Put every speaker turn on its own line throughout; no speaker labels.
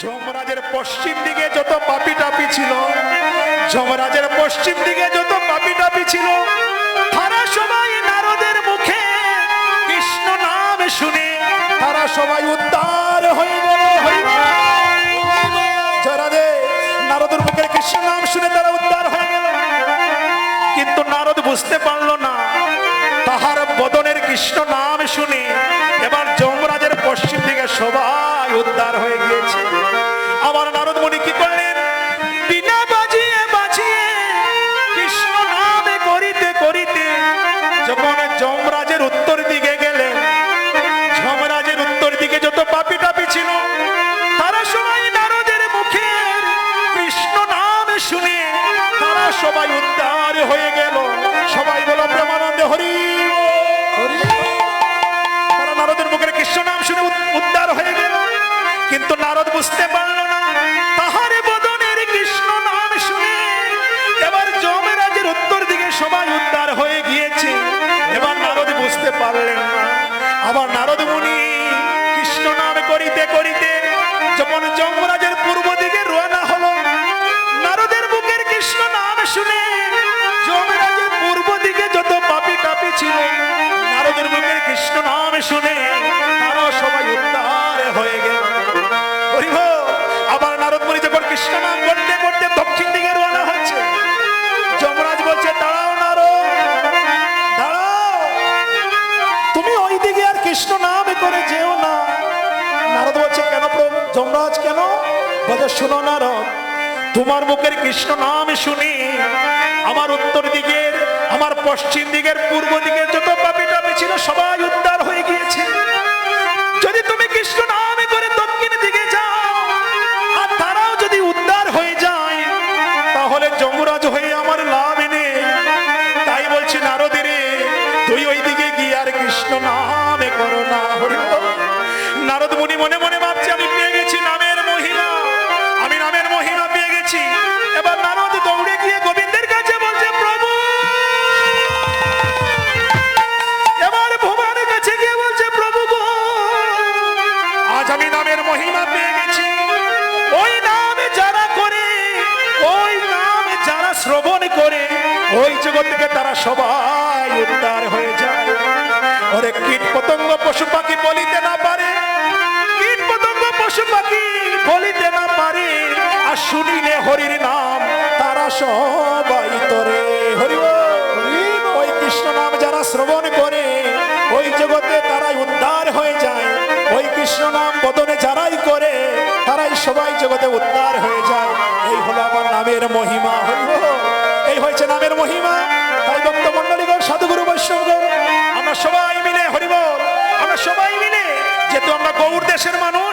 যমরাজের পশ্চিম দিকে যত পাপি টাপি ছিল, যমরাজের পশ্চিম দিকে যত পাপি টাপি ছিল, তারা সবাই নারদের মুখে কৃষ্ণ নাম শুনে, তারা সবাই উদ্ধার হয়ে গেল নারদের মুখের কৃষ্ণ নাম শুনে তারা উদ্ধার হয়ে গেল। কিন্তু নারদ বুঝতে পারল না, তাহার বদনের কৃষ্ণ নাম শুনে এবার সবাই উদ্ধার হয়ে গেল। সবাই বলো প্রেমানন্দে হরি নারদের মুখের কৃষ্ণ নাম শুনে উদ্ধার হয়ে গেল। কিন্তু নারদ বুঝতে পারল করে যেও না। নারদ বলছে, কেন প্রভু? যমরাজ কেন? বলছে, শুনো নারদ, তোমার মুখের কৃষ্ণ নাম শুনি। আমার উত্তর দিকের, আমার পশ্চিম দিকের, পূর্ব দিকের যত পাপি টাপি ছিল, সবাই উদ্ধার হয়ে গিয়েছে। ওই জগৎ থেকে তারা সবাই উদ্ধার হয়ে যায়। ওরে কীট পতঙ্গ পশু পাখি বলিতে না পারে। কীট পতঙ্গ পশু পাখি বলিতে না পারে। আর শুনিলে হরির নাম, তারা সবাই তরে। হরি ওই কৃষ্ণ নাম যারা শ্রবণ করে, ওই জগতে তারাই উদ্ধার হয়ে যায়। ওই কৃষ্ণ নাম বদনে যারাই করে, তারাই সবাই জগতে উদ্ধার হয়ে যায়। এই হলো আমার নামের মহিমা। হরি। এই হয়েছে নামের মহিমা। তাই ভক্ত মন্ডলীগণ সাধুগুরু বৈষ্ণবগণ আমরা সবাই মিলে হরিবল, আমরা সবাই মিলে, যেহেতু আমরা গৌর দেশের মানুষ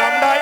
அண்டாய்